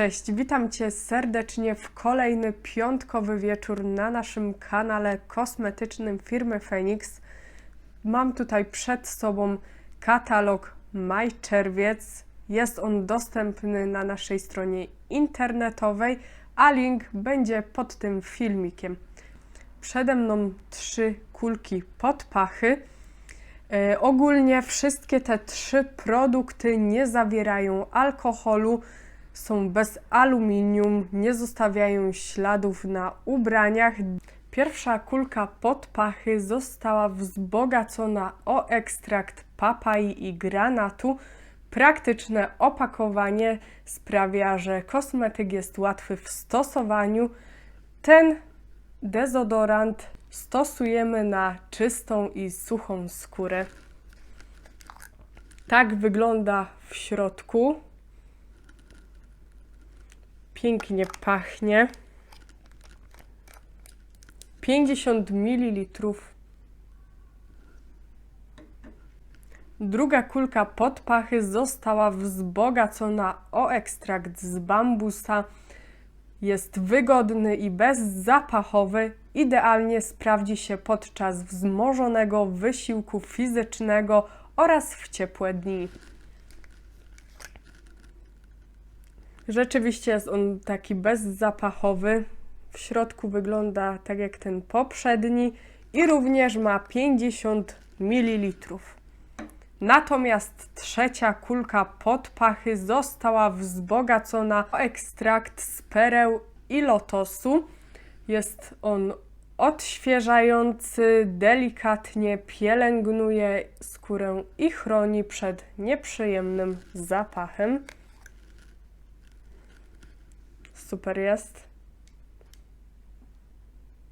Cześć, witam Cię serdecznie w kolejny piątkowy wieczór na naszym kanale kosmetycznym firmy Phoenix. Mam tutaj przed sobą katalog maj-czerwiec. Jest on dostępny na naszej stronie internetowej, a link będzie pod tym filmikiem. Przede mną trzy kulki pod pachy. E, ogólnie wszystkie te trzy produkty nie zawierają alkoholu, są bez aluminium, nie zostawiają śladów na ubraniach. Pierwsza kulka pod pachy została wzbogacona o ekstrakt papai i granatu. Praktyczne opakowanie sprawia, że kosmetyk jest łatwy w stosowaniu. Ten dezodorant stosujemy na czystą i suchą skórę. Tak wygląda w środku. Pięknie pachnie. 50 ml. Druga kulka pod pachy została wzbogacona o ekstrakt z bambusa. Jest wygodny i bezzapachowy. Idealnie sprawdzi się podczas wzmożonego wysiłku fizycznego oraz w ciepłe dni. Rzeczywiście jest on taki bezzapachowy. W środku wygląda tak jak ten poprzedni i również ma 50 ml. Natomiast trzecia kulka pod pachy została wzbogacona o ekstrakt z pereł i lotosu. Jest on odświeżający, delikatnie pielęgnuje skórę i chroni przed nieprzyjemnym zapachem. Super jest.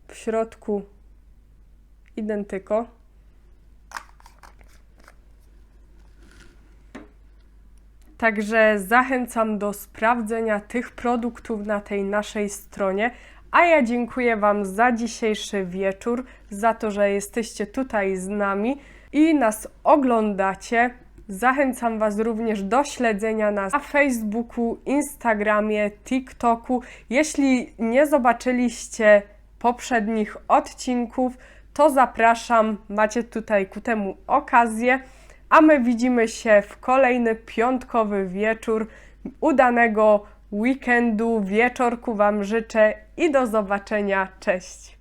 W środku identyko. Także zachęcam do sprawdzenia tych produktów na tej naszej stronie. A ja dziękuję Wam za dzisiejszy wieczór, za to, że jesteście tutaj z nami i nas oglądacie. Zachęcam Was również do śledzenia nas na Facebooku, Instagramie, TikToku. Jeśli nie zobaczyliście poprzednich odcinków, to zapraszam, macie tutaj ku temu okazję. A my widzimy się w kolejny piątkowy wieczór. Udanego weekendu, wieczorku Wam życzę i do zobaczenia. Cześć!